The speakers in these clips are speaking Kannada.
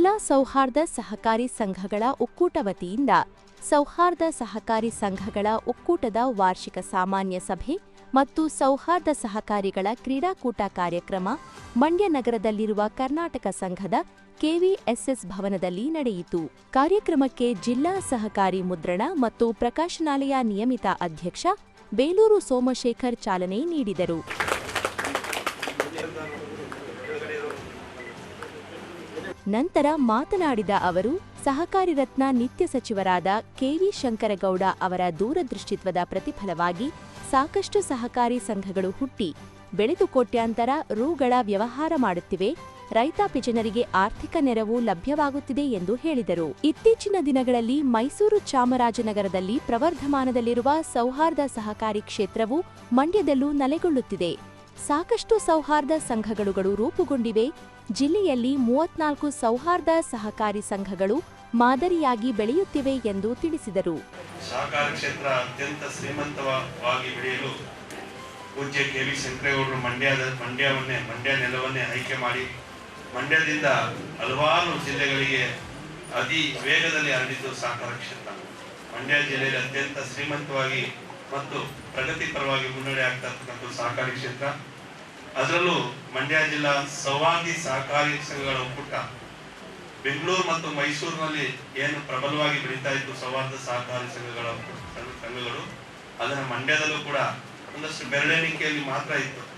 ಜಿಲ್ಲಾ ಸೌಹಾರ್ದ ಸಹಕಾರಿ ಸಂಘಗಳ ಒಕ್ಕೂಟ ವತಿಯಿಂದ ಸೌಹಾರ್ದ ಸಹಕಾರಿ ಸಂಘಗಳ ಒಕ್ಕೂಟದ ವಾರ್ಷಿಕ ಸಾಮಾನ್ಯ ಸಭೆ ಮತ್ತು ಸೌಹಾರ್ದ ಸಹಕಾರಿಗಳ ಕ್ರೀಡಾಕೂಟ ಕಾರ್ಯಕ್ರಮ ಮಂಡ್ಯ ನಗರದಲ್ಲಿರುವ ಕರ್ನಾಟಕ ಸಂಘದ ಕೆವಿಎಸ್ಎಸ್ ಭವನದಲ್ಲಿ ನಡೆಯಿತು. ಕಾರ್ಯಕ್ರಮಕ್ಕೆ ಜಿಲ್ಲಾ ಸಹಕಾರಿ ಮುದ್ರಣ ಮತ್ತು ಪ್ರಕಾಶನಾಲಯ ನಿಯಮಿತ ಅಧ್ಯಕ್ಷ ಬೇಲೂರು ಸೋಮಶೇಖರ್ ಚಾಲನೆ ನೀಡಿದರು. ನಂತರ ಮಾತನಾಡಿದ ಅವರು, ಸಹಕಾರಿ ರತ್ನ ನಿತ್ಯ ಸಚಿವರಾದ ಕೆವಿ ಶಂಕರಗೌಡ ಅವರ ದೂರದೃಷ್ಟಿತ್ವದ ಪ್ರತಿಫಲವಾಗಿ ಸಾಕಷ್ಟು ಸಹಕಾರಿ ಸಂಘಗಳು ಹುಟ್ಟಿ, ಬೆಳೆದು ಕೋಟ್ಯಾಂತರ ರೂಗಳ ವ್ಯವಹಾರ ಮಾಡುತ್ತಿವೆ ರೈತಾಪಿ ಜನರಿಗೆ ಆರ್ಥಿಕ ನೆರವು ಲಭ್ಯವಾಗುತ್ತಿದೆ ಎಂದು ಹೇಳಿದರು. ಇತ್ತೀಚಿನ ದಿನಗಳಲ್ಲಿ ಮೈಸೂರು ಚಾಮರಾಜನಗರದಲ್ಲಿ ಪ್ರವರ್ಧಮಾನದಲ್ಲಿರುವ ಸೌಹಾರ್ದ ಸಹಕಾರಿ ಕ್ಷೇತ್ರವು ಮಂಡ್ಯದಲ್ಲೂ ನೆಲೆಗೊಳ್ಳುತ್ತಿದೆ. ಸಾಕಷ್ಟು ಸೌಹಾರ್ದ ಸಂಘಗಳುಗಳು ರೂಪುಗೊಂಡಿವೆ ಜಿಲ್ಲೆಯಲ್ಲಿ ಮೂವತ್ನಾಲ್ಕು ಸೌಹಾರ್ದ ಸಹಕಾರಿ ಸಂಘಗಳು ಮಾದರಿಯಾಗಿ ಬೆಳೆಯುತ್ತಿವೆ ಎಂದು ತಿಳಿಸಿದರು. ಸಹಕಾರ ಕ್ಷೇತ್ರ ಅತ್ಯಂತ ಶ್ರೀಮಂತವಾಗಿ ಬೆಳೆಯಲು ಪೂಜ್ಯ ಕೆ ವಿ ಶಂಕರೇಗೌಡರು ಮಂಡ್ಯದ ಮಂಡ್ಯವನ್ನೇ, ಮಂಡ್ಯ ನೆಲವನ್ನೇ ಆಯ್ಕೆ ಮಾಡಿ ಮಂಡ್ಯದಿಂದ ಹಲವಾರು ಜಿಲ್ಲೆಗಳಿಗೆ ಅತಿ ವೇಗದಲ್ಲಿ ಹರಡಿದ್ದು ಸಹಕಾರ ಕ್ಷೇತ್ರ. ಮಂಡ್ಯ ಜಿಲ್ಲೆಯಲ್ಲಿ ಅತ್ಯಂತ ಶ್ರೀಮಂತವಾಗಿ ಮತ್ತು ಪ್ರಗತಿಪರವಾಗಿ ಮುನ್ನಡೆ ಆಗ್ತಾ ಇರ್ತಕ್ಕಂಥ ಸಹಕಾರಿ ಕ್ಷೇತ್ರ. ಅದರಲ್ಲೂ ಮಂಡ್ಯ ಜಿಲ್ಲಾ ಸವಾಗಿ ಸಹಕಾರಿ ಸಂಘಗಳ ಒಕ್ಕೂಟ ಬೆಂಗಳೂರು ಮತ್ತು ಮೈಸೂರಿನಲ್ಲಿ ಏನು ಪ್ರಬಲವಾಗಿ ಬೆಳೀತಾ ಇತ್ತು ಸೌಹಾರ್ದ ಸಹಕಾರಿ ಸಂಘಗಳ ಸಂಘ- ಸಂಘಗಳು, ಅದನ್ನು ಮಂಡ್ಯದಲ್ಲೂ ಕೂಡ ಒಂದಷ್ಟು ಬೆರಳೆಣಿಕೆಯಲ್ಲಿ ಮಾತ್ರ ಇತ್ತು.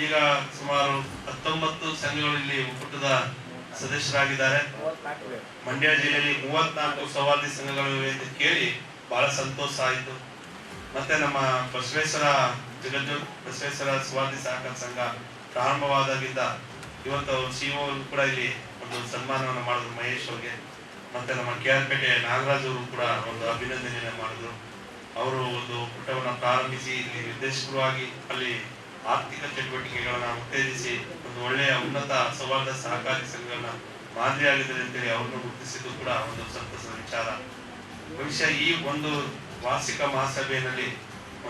ಈಗ ಸುಮಾರು ಹತ್ತೊಂಬತ್ತು ಸಂಘಗಳು ಇಲ್ಲಿ ಒಕ್ಕೂಟದ ಸದಸ್ಯರಾಗಿದ್ದಾರೆ. ಮಂಡ್ಯ ಜಿಲ್ಲೆಯಲ್ಲಿ ಮೂವತ್ನಾಲ್ಕು ಸೌಹಾರ್ದಿ ಸಂಘಗಳು ಎಂದು ಕೇಳಿ ಬಹಳ ಸಂತೋಷ ಆಯಿತು. ಮತ್ತೆ ನಮ್ಮ ಬಸವೇಶ್ವರ ಜಗಜ್ಜು ಬಸವೇಶ್ವರ ಸ್ವಾತಿ ಸಹಕಾರ ಸಂಘ ಪ್ರಾರಂಭವಾದಾಗಿಂದ ಇವತ್ತು ಅವರು ಸಿಒ ಕೂಡ ಇಲ್ಲಿ ಒಂದು ಸನ್ಮಾನವನ್ನು ಮಾಡಿದ್ರು, ಮಹೇಶ್ ಅವ್ರಿಗೆ. ಮತ್ತೆ ನಮ್ಮ ಕೆ ಆರ್ ಪೇಟೆ ನಾಗರಾಜ್ ಅವರು ಕೂಡ ಒಂದು ಅಭಿನಂದನೆಯನ್ನು ಮಾಡಿದ್ರು. ಅವರು ಒಂದು ಪುಟವನ್ನು ಪ್ರಾರಂಭಿಸಿ, ಇಲ್ಲಿ ನಿರ್ದೇಶಕರು ಆಗಿ ಅಲ್ಲಿ ಆರ್ಥಿಕ ಚಟುವಟಿಕೆಗಳನ್ನ ಉತ್ತೇಜಿಸಿ ಒಂದು ಒಳ್ಳೆಯ ಉನ್ನತ ಸೌಹಾರ್ದ ಸಹಕಾರಿ ಸಂಘಗಳನ್ನ ಮಾದರಿಯಾಗಿದ್ದಾರೆ ಅಂತೇಳಿ ಅವ್ರನ್ನು ಗುರುತಿಸಿದ್ದು ಕೂಡ ಒಂದು ಸಂತಸದ ವಿಚಾರ. ಬಹುಶಃ ಈ ಒಂದು ವಾರ್ಷಿಕ ಮಹಾಸಭೆಯಲ್ಲಿ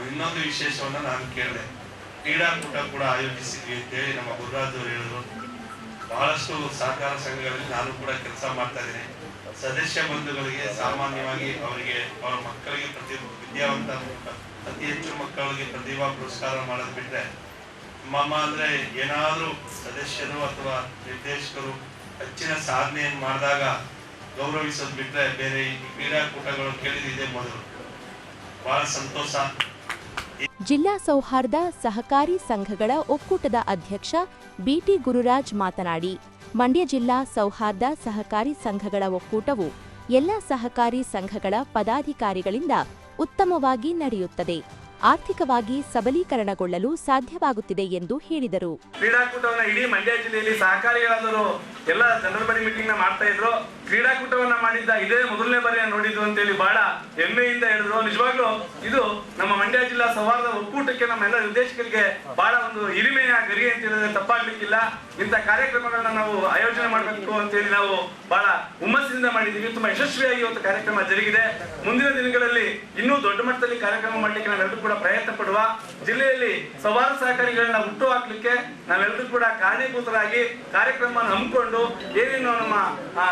ಇನ್ನೊಂದು ವಿಶೇಷವನ್ನ ನಾನು ಕೇಳಿದೆ. ಕ್ರೀಡಾಕೂಟ ಕೂಡ ಆಯೋಜಿಸಿದ್ವಿ ಅಂತೇಳಿ ನಮ್ಮ ಗುರುರಾಜವ್ರು ಹೇಳಿದ್ರು. ಬಹಳಷ್ಟು ಸಹಕಾರ ಸಂಘಗಳಲ್ಲಿ ನಾನು ಕೂಡ ಕೆಲಸ ಮಾಡ್ತಾ ಇದ್ದೇನೆ. ಸದಸ್ಯ ಬಂಧುಗಳಿಗೆ ಸಾಮಾನ್ಯವಾಗಿ ಅವರಿಗೆ, ಅವರ ಮಕ್ಕಳಿಗೆ ಪ್ರತಿ ವಿದ್ಯಾವಂತ ಅತಿ ಹೆಚ್ಚು ಮಕ್ಕಳಿಗೆ ಪ್ರತಿಭಾ ಪುರಸ್ಕಾರ ಮಾಡೋದು ಬಿಟ್ರೆ ಮಮ್ಮ ಅಂದ್ರೆ ಏನಾದ್ರೂ ಸದಸ್ಯರು ಅಥವಾ ನಿರ್ದೇಶಕರು ಹೆಚ್ಚಿನ ಸಾಧನೆಯನ್ನು ಮಾಡಿದಾಗ ಗೌರವಿಸೋದು ಬಿಟ್ರೆ ಬೇರೆ ಈ ಕ್ರೀಡಾಕೂಟಗಳು ಕೇಳಿದಿದೆ ಮೊದಲು. ಬಹಳ ಸಂತೋಷ. ಜಿಲ್ಲಾ ಸೌಹಾರ್ದ ಸಹಕಾರಿ ಸಂಘಗಳ ಒಕ್ಕೂಟದ ಅಧ್ಯಕ್ಷ ಬಿಟಿ ಗುರುರಾಜ್ ಮಾತನಾಡಿ, ಮಂಡ್ಯ ಜಿಲ್ಲಾ ಸೌಹಾರ್ದ ಸಹಕಾರಿ ಸಂಘಗಳ ಒಕ್ಕೂಟವು ಎಲ್ಲ ಸಹಕಾರಿ ಸಂಘಗಳ ಪದಾಧಿಕಾರಿಗಳಿಂದ ಉತ್ತಮವಾಗಿ ನಡೆಯುತ್ತದೆ. ಆರ್ಥಿಕವಾಗಿ ಸಬಲೀಕರಣಗೊಳ್ಳಲು ಸಾಧ್ಯವಾಗುತ್ತಿದೆ ಎಂದು ಹೇಳಿದರು. ಕ್ರೀಡಾಕೂಟವನ್ನ ಇಡೀ ಮಂಡ್ಯ ಜಿಲ್ಲೆಯಲ್ಲಿ ಸಹಕಾರಿಗಳಾದವರು ಎಲ್ಲ ಜನರ ಮೀಟಿಂಗ್ ಮಾಡ್ತಾ ಇದ್ರು. ಕ್ರೀಡಾಕೂಟವನ್ನ ಮಾಡಿದ್ದ ಇದೇ ಮೊದಲನೇ ಬಾರಿ ನೋಡಿದ್ರು ಅಂತ ಹೇಳಿ ಬಹಳ ಹೆಮ್ಮೆಯಿಂದ ಹೇಳಿದ್ರು. ನಿಜವಾಗ್ಲೂ ಇದು ನಮ್ಮ ಮಂಡ್ಯ ಜಿಲ್ಲಾ ಸೌಹಾರ್ದ ಒಕ್ಕೂಟಕ್ಕೆ ನಮ್ಮ ಎಲ್ಲ ನಿರ್ದೇಶಕರಿಗೆ ಬಹಳ ಒಂದು ಹಿರಿಮೆಯ ಗರಿ ಅಂತ ಹೇಳಿದ್ರೆ ತಪ್ಪಾಗ್ಲಿಕ್ಕಿಲ್ಲ. ಇಂಥ ಕಾರ್ಯಕ್ರಮಗಳನ್ನ ನಾವು ಆಯೋಜನೆ ಮಾಡಬೇಕು ಅಂತ ಹೇಳಿ ನಾವು ಬಹಳ ಹುಮ್ಮಸ್ಸಿನಿಂದ ಮಾಡಿದ್ದೀವಿ. ತುಂಬಾ ಯಶಸ್ವಿಯಾಗಿ ಇವತ್ತು ಕಾರ್ಯಕ್ರಮ ಜರುಗಿದೆ. ಮುಂದಿನ ದಿನಗಳಲ್ಲಿ ಇನ್ನೂ ದೊಡ್ಡ ಮಟ್ಟದಲ್ಲಿ ಕಾರ್ಯಕ್ರಮ ಮಾಡಲಿಕ್ಕೆ ನಾವೆಲ್ಲರೂ ಕೂಡ ಪ್ರಯತ್ನ ಪಡುವ ಜಿಲ್ಲೆಯಲ್ಲಿ ಸವಾಲು ಸಹಕಾರಿಗಳನ್ನ ಹುಟ್ಟು ಹಾಕ್ಲಿಕ್ಕೆ ನಾವೆಲ್ಲರೂ ಕೂಡ ಕಾರಣೀಭೂತರಾಗಿ ಕಾರ್ಯಕ್ರಮವನ್ನು ಹಮ್ಮಿಕೊಂಡು ಏನೇನು ನಮ್ಮ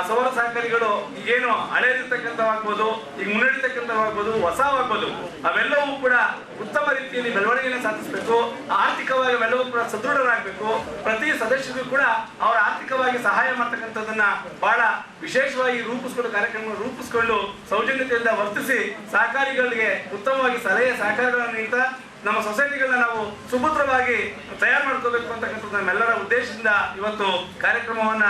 ಸೌರ ಸಹಕಾರಿಗಳು ಏನು ಹಳೆದಿರ್ತಕ್ಕಂಥವಾಗ್ಬೋದು, ಈಗ ಮುನ್ನಡೆತಕ್ಕಂಥವಾಗ್ಬೋದು, ಹೊಸವಾಗ್ಬೋದು, ಅವೆಲ್ಲವೂ ಕೂಡ ಉತ್ತಮ ರೀತಿಯಲ್ಲಿ ಬೆಳವಣಿಗೆಯನ್ನು ಸಾಧಿಸಬೇಕು, ಆರ್ಥಿಕವಾಗಿ ಅವೆಲ್ಲವೂ ಕೂಡ ಸದೃಢರಾಗಬೇಕು, ಪ್ರತಿ ಸದಸ್ಯರಿಗೂ ಕೂಡ ಅವರ ಆರ್ಥಿಕವಾಗಿ ಸಹಾಯ ಮಾಡ್ತಕ್ಕಂಥದ್ದನ್ನ ಬಹಳ ವಿಶೇಷವಾಗಿ ರೂಪಿಸ್ಕೊಂಡು ಕಾರ್ಯಕ್ರಮ ರೂಪಿಸಿಕೊಂಡು ಸೌಜನ್ಯತೆಯಿಂದ ವರ್ತಿಸಿ ಸಹಕಾರಿಗಳಿಗೆ ಉತ್ತಮವಾಗಿ ಸಲಹೆ ಸಹಕಾರಗಳನ್ನು ನೀಡ್ತಾ ನಮ್ಮ ಸೊಸೈಟಿಗಳನ್ನ ನಾವು ಸುಭದ್ರವಾಗಿ ತಯಾರು ಮಾಡ್ಕೋಬೇಕು ಅಂತಕ್ಕಂಥದ್ದು ನಮ್ಮೆಲ್ಲರ ಉದ್ದೇಶದಿಂದ ಇವತ್ತು ಕಾರ್ಯಕ್ರಮವನ್ನ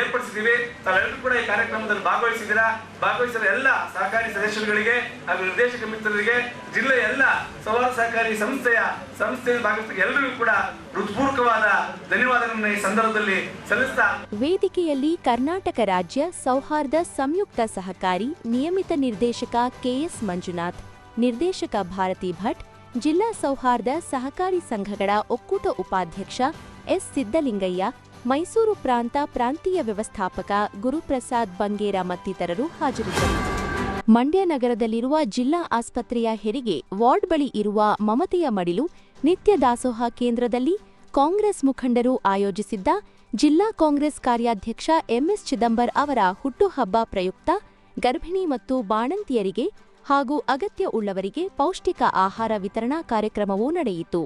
ಏರ್ಪಡಿಸಿದ್ದೀವಿ. ತಾವೆಲ್ಲರೂ ಕೂಡ ಈ ಕಾರ್ಯಕ್ರಮದಲ್ಲಿ ಭಾಗವಹಿಸಿದ್ದೀರಾ? ಭಾಗವಹಿಸಿದ ಎಲ್ಲ ಸಹಕಾರಿ ಸದಸ್ಯರುಗಳಿಗೆ ಹಾಗೂ ನಿರ್ದೇಶಕ ಮಿತ್ರರಿಗೆ, ಜಿಲ್ಲೆಯ ಎಲ್ಲ ಸವಾಲು ಸಹಕಾರಿ ಸಂಸ್ಥೆಯ ಸಂಸ್ಥೆಯಲ್ಲಿ ಭಾಗವಹಿಸಿದ ಎಲ್ಲರಿಗೂ ಕೂಡ ಹೃತ್ಪೂರ್ವಕವಾದ ಧನ್ಯವಾದಗಳನ್ನು ಈ ಸಂದರ್ಭದಲ್ಲಿ ಸಲ್ಲಿಸ್ತಾ ವೇದಿಕೆಯಲ್ಲಿ ಕರ್ನಾಟಕ ರಾಜ್ಯ ಸೌಹಾರ್ದ ಸಂಯುಕ್ತ ಸಹಕಾರಿ ನಿಯಮಿತ ನಿರ್ದೇಶಕ ಕೆಎಸ್ ಮಂಜುನಾಥ್, ನಿರ್ದೇಶಕ ಭಾರತಿ ಭಟ್, ಜಿಲ್ಲಾ ಸೌಹಾರ್ದ ಸಹಕಾರಿ ಸಂಘಗಳ ಒಕ್ಕೂಟ ಉಪಾಧ್ಯಕ್ಷ ಎಸ್ ಸಿದ್ದಲಿಂಗಯ್ಯ ಮೈಸೂರು ಪ್ರಾಂತ ಪ್ರಾಂತೀಯ ವ್ಯವಸ್ಥಾಪಕ ಗುರುಪ್ರಸಾದ್ ಬಂಗೇರ ಮತ್ತಿತರರು ಹಾಜರಿದ್ದರು. ಮಂಡ್ಯ ನಗರದಲ್ಲಿರುವ ಜಿಲ್ಲಾ ಆಸ್ಪತ್ರೆಯ ಹೆರಿಗೆ ವಾರ್ಡ್ ಬಳಿ ಇರುವ ಮಮತೆಯ ಮಡಿಲು ನಿತ್ಯ ದಾಸೋಹ ಕೇಂದ್ರದಲ್ಲಿ ಕಾಂಗ್ರೆಸ್ ಮುಖಂಡರು ಆಯೋಜಿಸಿದ್ದ ಜಿಲ್ಲಾ ಕಾಂಗ್ರೆಸ್ ಕಾರ್ಯಾಧ್ಯಕ್ಷ ಎಂಎಸ್ ಚಿದಂಬರ್ ಅವರ ಹುಟ್ಟುಹಬ್ಬ ಪ್ರಯುಕ್ತ ಗರ್ಭಿಣಿ ಮತ್ತು ಬಾಣಂತಿಯರಿಗೆ ಹಾಗೂ ಅಗತ್ಯ ಉಳ್ಳವರಿಗೆ ಪೌಷ್ಟಿಕ ಆಹಾರ ವಿತರಣಾ ಕಾರ್ಯಕ್ರಮವೂ ನಡೆಯಿತು.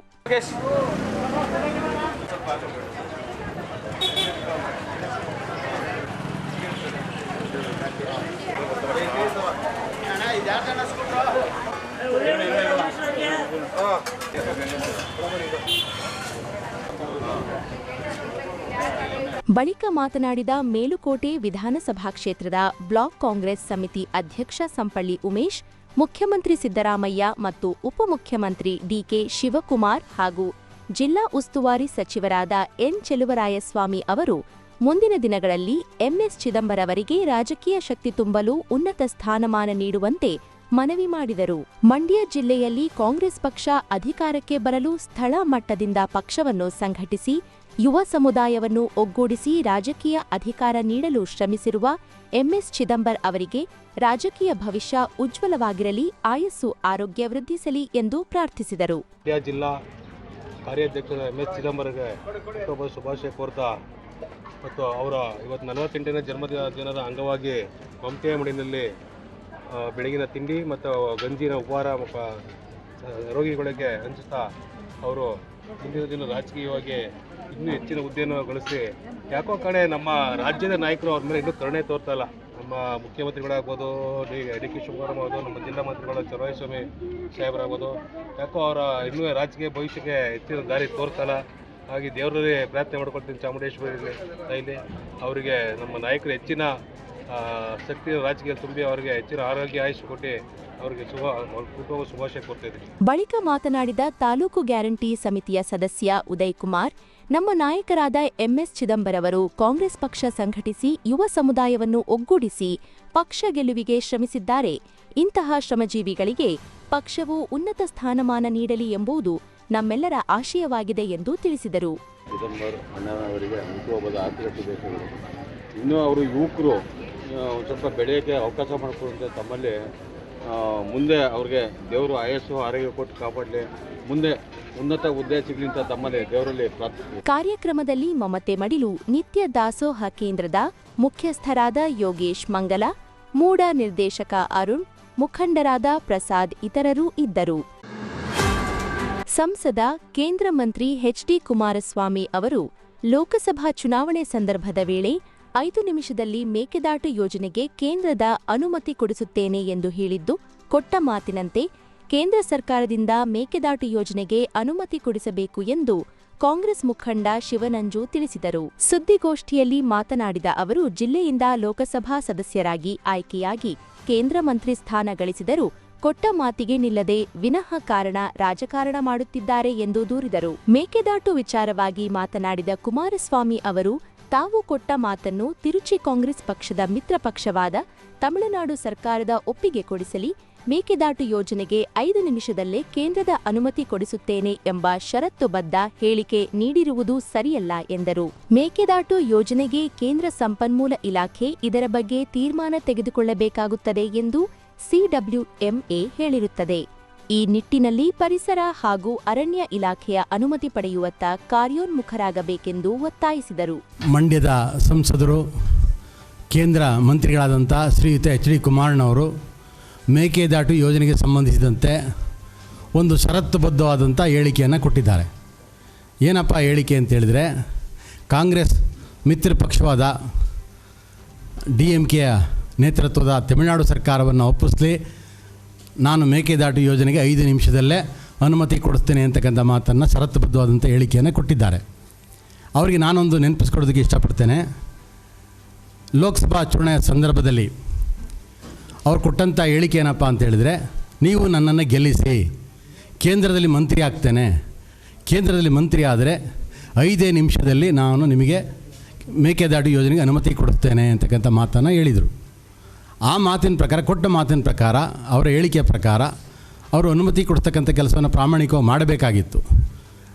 ಬಳಿಕ ಮಾತನಾಡಿದ ಮೇಲುಕೋಟೆ ವಿಧಾನಸಭಾ ಕ್ಷೇತ್ರದ ಬ್ಲಾಕ್ ಕಾಂಗ್ರೆಸ್ ಸಮಿತಿ ಅಧ್ಯಕ್ಷ ಸಂಪಳ್ಳಿ ಉಮೇಶ್, ಮುಖ್ಯಮಂತ್ರಿ ಸಿದ್ದರಾಮಯ್ಯ ಮತ್ತು ಉಪಮುಖ್ಯಮಂತ್ರಿ ಡಿಕೆ ಶಿವಕುಮಾರ್ ಹಾಗೂ ಜಿಲ್ಲಾ ಉಸ್ತುವಾರಿ ಸಚಿವರಾದ ಎನ್ ಚೆಲುವರಾಯಸ್ವಾಮಿ ಅವರು ಮುಂದಿನ ದಿನಗಳಲ್ಲಿ ಎಂಎಸ್ ಚಿದಂಬರವರಿಗೆ ರಾಜಕೀಯ ಶಕ್ತಿ ತುಂಬಲು ಉನ್ನತ ಸ್ಥಾನಮಾನ ನೀಡುವಂತೆ ಮನವಿ ಮಾಡಿದರು. ಮಂಡ್ಯ ಜಿಲ್ಲೆಯಲ್ಲಿ ಕಾಂಗ್ರೆಸ್ ಪಕ್ಷ ಅಧಿಕಾರಕ್ಕೆ ಬರಲು ಸ್ಥಳ ಮಟ್ಟದಿಂದ ಪಕ್ಷವನ್ನು ಸಂಘಟಿಸಿ, ಯುವ ಸಮುದಾಯವನ್ನು ಒಗ್ಗೂಡಿಸಿ ರಾಜಕೀಯ ಅಧಿಕಾರ ನೀಡಲು ಶ್ರಮಿಸಿರುವ ಎಂಎಸ್ ಚಿದಂಬರ್ ಅವರಿಗೆ ರಾಜಕೀಯ ಭವಿಷ್ಯ ಉಜ್ವಲವಾಗಿರಲಿ, ಆಯಸ್ಸು ಆರೋಗ್ಯ ವೃದ್ಧಿಸಲಿ ಎಂದು ಪ್ರಾರ್ಥಿಸಿದರು. ಜಿಲ್ಲಾ ಕಾರ್ಯಾಧ್ಯಕ್ಷ ಎಂಎಸ್ ಚಿದಂಬರ್ಗೆ ಶುಭಾಶಯ ಕೋರ್ತಾ ಮತ್ತು ಅವರ ಇವತ್ತು ನಲವತ್ತೆಂಟನೇ ಜನ್ಮದಿನ ದಿನದ ಅಂಗವಾಗಿ ಮಮತೆಯ ಮಡಿನಲ್ಲಿ ಬೆಳಗಿನ ತಿಂಡಿ ಮತ್ತು ಗಂಜಿನ ಉಪಹಾರ ರೋಗಿಗಳಿಗೆ ಹಂಚುತ್ತಾ ಅವರು ಮುಂದಿನ ದಿನ ರಾಜಕೀಯವಾಗಿ ಇನ್ನೂ ಹೆಚ್ಚಿನ ಹುದ್ದೆಯನ್ನು ಗಳಿಸಿ. ಯಾಕೋ ಕಡೆ ನಮ್ಮ ರಾಜ್ಯದ ನಾಯಕರು ಅವ್ರ ಮೇಲೆ ಇನ್ನೂ ಕರುಣೆ ತೋರ್ತಾ ಇಲ್ಲ. ನಮ್ಮ ಮುಖ್ಯಮಂತ್ರಿಗಳಾಗ್ಬೋದು, ಡಿ ಡಿ ಕೆ ಶಿವಕುಮಾರ್ ಆಗ್ಬೋದು ನಮ್ಮ ಜಿಲ್ಲಾ ಮಂತ್ರಿಗಳು ಚಲುವರಾಯಸ್ವಾಮಿ ಸಾಹೇಬರಾಗ್ಬೋದು, ಯಾಕೋ ಅವರ ಇನ್ನೂ ರಾಜಕೀಯ ಭವಿಷ್ಯಕ್ಕೆ ಹೆಚ್ಚಿನ ದಾರಿ ತೋರ್ತಲ್ಲ ಹಾಗೆ ದೇವರಲ್ಲಿ ಪ್ರಾರ್ಥನೆ ಮಾಡ್ಕೊಳ್ತೀನಿ ಚಾಮುಂಡೇಶ್ವರಿ ತಾಯಿಲಿ. ಅವರಿಗೆ ನಮ್ಮ ನಾಯಕರು ಹೆಚ್ಚಿನ ಆ, ಶಕ್ತಿ ರಾಜಕೀಯ ತುಂಬಿ ಅವರಿಗೆ ಹೆಚ್ಚಿನ ಆರೋಗ್ಯ ಆಯುಷ್ ಕೊಟ್ಟು ಅವರಿಗೆ ಶುಭ ಕುಟುಂಬ ಶುಭಾಶಯ ಕೊಡ್ತಿದ್ದೀನಿ. ಬಳಿಕ ಮಾತನಾಡಿದ ತಾಲೂಕು ಗ್ಯಾರಂಟಿ ಸಮಿತಿಯ ಸದಸ್ಯ ಉದಯ್ ಕುಮಾರ್ ನಮ್ಮ ನಾಯಕರಾದ ಎಂಎಸ್ ಚಿದಂಬರವರು ಕಾಂಗ್ರೆಸ್ ಪಕ್ಷ ಸಂಘಟಿಸಿ ಯುವ ಸಮುದಾಯವನ್ನು ಒಗ್ಗೂಡಿಸಿ ಪಕ್ಷ ಗೆಲುವಿಗೆ ಶ್ರಮಿಸಿದ್ದಾರೆ. ಇಂತಹ ಶ್ರಮಜೀವಿಗಳಿಗೆ ಪಕ್ಷವು ಉನ್ನತ ಸ್ಥಾನಮಾನ ನೀಡಲಿ ಎಂಬುದು ನಮ್ಮೆಲ್ಲರ ಆಶಯವಾಗಿದೆ ಎಂದು ತಿಳಿಸಿದರು. ಇನ್ನೂ ಅವರು ಯುವಕರು ಒಂದು ಸ್ವಲ್ಪ ಬೆಳೆಯೋಕ್ಕೆ ಅವಕಾಶ ಮಾಡಿಕೊಡುವಂತೆ ತಮ್ಮಲ್ಲಿ ಮುಂದೆ ಅವ್ರಿಗೆ ದೇವರು ಆಯಸ್ಸು, ಆರೋಗ್ಯ ಕೊಟ್ಟು ಕಾಪಾಡಲಿ. ಮುಂದೆ ಉನ್ನತ ಹುದ್ದೆ ತಮ್ಮಲ್ಲಿ ದೇವರಲ್ಲಿ ಪ್ರಾರ್ಥಿಸಿ ಕಾರ್ಯಕ್ರಮದಲ್ಲಿ ಮಮತೆ ಮಡಿಲು, ನಿತ್ಯ ದಾಸೋಹ ಕೇಂದ್ರದ ಮುಖ್ಯಸ್ಥರಾದ ಯೋಗೇಶ್ ಮಂಗಲ, ಮೂಡ ನಿರ್ದೇಶಕ ಅರುಣ್, ಮುಖಂಡರಾದ ಪ್ರಸಾದ್ ಇತರರು ಇದ್ದರು. ಸಂಸದ, ಕೇಂದ್ರ ಮಂತ್ರಿ ಎಚ್ಡಿ ಕುಮಾರಸ್ವಾಮಿ ಅವರು ಲೋಕಸಭಾ ಚುನಾವಣೆ ಸಂದರ್ಭದ ವೇಳೆ ಐದು ನಿಮಿಷದಲ್ಲಿ ಮೇಕೆದಾಟು ಯೋಜನೆಗೆ ಕೇಂದ್ರದ ಅನುಮತಿ ಕೊಡಿಸುತ್ತೇನೆ ಎಂದು ಹೇಳಿದ್ದು, ಕೊಟ್ಟ ಮಾತಿನಂತೆ ಕೇಂದ್ರ ಸರ್ಕಾರದಿಂದ ಮೇಕೆದಾಟು ಯೋಜನೆಗೆ ಅನುಮತಿ ಕೊಡಿಸಬೇಕು ಎಂದು ಕಾಂಗ್ರೆಸ್ ಮುಖಂಡ ಶಿವನಂಜು ತಿಳಿಸಿದರು. ಸುದ್ದಿಗೋಷ್ಠಿಯಲ್ಲಿ ಮಾತನಾಡಿದ ಅವರು, ಜಿಲ್ಲೆಯಿಂದ ಲೋಕಸಭಾ ಸದಸ್ಯರಾಗಿ ಆಯ್ಕೆಯಾಗಿ ಕೇಂದ್ರ ಮಂತ್ರಿ ಸ್ಥಾನ ಗಳಿಸಿದರೂ ಕೊಟ್ಟ ಮಾತಿಗೆ ನಿಲ್ಲದೆ ವಿನಃ ಕಾರಣ ರಾಜಕಾರಣ ಮಾಡುತ್ತಿದ್ದಾರೆ ಎಂದು ದೂರಿದರು. ಮೇಕೆದಾಟು ವಿಚಾರವಾಗಿ ಮಾತನಾಡಿದ ಕುಮಾರಸ್ವಾಮಿ ಅವರು ತಾವು ಕೊಟ್ಟ ಮಾತನ್ನು ತಿರುಚಿ ಕಾಂಗ್ರೆಸ್ ಪಕ್ಷದ ಮಿತ್ರ ಪಕ್ಷವಾದ ತಮಿಳುನಾಡು ಸರ್ಕಾರದ ಒಪ್ಪಿಗೆ ಕೊಡಿಸಲಿ, ಮೇಕೆದಾಟು ಯೋಜನೆಗೆ ಐದು ನಿಮಿಷದಲ್ಲೇ ಕೇಂದ್ರದ ಅನುಮತಿ ಕೊಡಿಸುತ್ತೇನೆ ಎಂಬ ಷರತ್ತುಬದ್ಧ ಹೇಳಿಕೆ ನೀಡಿರುವುದು ಸರಿಯಲ್ಲ ಎಂದರು. ಮೇಕೆದಾಟು ಯೋಜನೆಗೆ ಕೇಂದ್ರ ಸಂಪನ್ಮೂಲ ಇಲಾಖೆ ಇದರ ಬಗ್ಗೆ ತೀರ್ಮಾನ ತೆಗೆದುಕೊಳ್ಳಬೇಕಾಗುತ್ತದೆ ಎಂದು ಸಿಡಬ್ಲ್ಯೂಎಂಎ ಹೇಳಿರುತ್ತದೆ. ಈ ನಿಟ್ಟಿನಲ್ಲಿ ಪರಿಸರ ಹಾಗೂ ಅರಣ್ಯ ಇಲಾಖೆಯ ಅನುಮತಿ ಪಡೆಯುವತ್ತ ಕಾರ್ಯೋನ್ಮುಖರಾಗಬೇಕೆಂದು ಒತ್ತಾಯಿಸಿದರು. ಮಂಡ್ಯದ ಸಂಸದರು, ಕೇಂದ್ರ ಮಂತ್ರಿಗಳಾದಂಥ ಶ್ರೀಯುತ ಎಚ್ ಡಿ ಕುಮಾರಣ್ಣವರು ಮೇಕೆದಾಟು ಯೋಜನೆಗೆ ಸಂಬಂಧಿಸಿದಂತೆ ಒಂದು ಷರತ್ತುಬದ್ಧವಾದಂಥ ಹೇಳಿಕೆಯನ್ನು ಕೊಟ್ಟಿದ್ದಾರೆ. ಏನಪ್ಪ ಹೇಳಿಕೆ ಅಂತ ಹೇಳಿದರೆ, ಕಾಂಗ್ರೆಸ್ ಮಿತ್ರ ಪಕ್ಷವಾದ ಡಿ ಎಂ ಕೆಯ ನೇತೃತ್ವದ ತಮಿಳುನಾಡು ಸರ್ಕಾರವನ್ನು ಒಪ್ಪಿಸಲಿ ನಾನು ಮೇಕೆದಾಟು ಯೋಜನೆಗೆ ಐದು ನಿಮಿಷದಲ್ಲೇ ಅನುಮತಿ ಕೊಡಿಸ್ತೇನೆ ಅಂತಕ್ಕಂಥ ಮಾತನ್ನು ಷರತ್ತುಬದ್ಧವಾದಂಥ ಹೇಳಿಕೆಯನ್ನು ಕೊಟ್ಟಿದ್ದಾರೆ. ಅವರಿಗೆ ನಾನೊಂದು ನೆನಪಿಸ್ಕೊಡೋದಕ್ಕೆ ಇಷ್ಟಪಡ್ತೇನೆ. ಲೋಕಸಭಾ ಚುನಾವಣೆಯ ಸಂದರ್ಭದಲ್ಲಿ ಅವ್ರು ಕೊಟ್ಟಂಥ ಹೇಳಿಕೆ ಏನಪ್ಪ ಅಂತ ಹೇಳಿದರೆ, ನೀವು ನನ್ನನ್ನು ಗೆಲ್ಲಿಸಿ, ಕೇಂದ್ರದಲ್ಲಿ ಮಂತ್ರಿ ಆಗ್ತೇನೆ. ಕೇಂದ್ರದಲ್ಲಿ ಮಂತ್ರಿ ಆದರೆ ಐದೇ ನಿಮಿಷದಲ್ಲಿ ನಾನು ನಿಮಗೆ ಮೇಕೆದಾಟು ಯೋಜನೆಗೆ ಅನುಮತಿ ಕೊಡುತ್ತೇನೆ ಅಂತಕ್ಕಂಥ ಮಾತನ್ನು ಹೇಳಿದರು. ಆ ಮಾತಿನ ಪ್ರಕಾರ, ಕೊಟ್ಟ ಮಾತಿನ ಪ್ರಕಾರ, ಅವರ ಹೇಳಿಕೆಯ ಪ್ರಕಾರ, ಅವರು ಅನುಮತಿ ಕೊಡ್ತಕ್ಕಂಥ ಕೆಲಸವನ್ನು ಪ್ರಾಮಾಣಿಕವಾಗಿ ಮಾಡಬೇಕಾಗಿತ್ತು.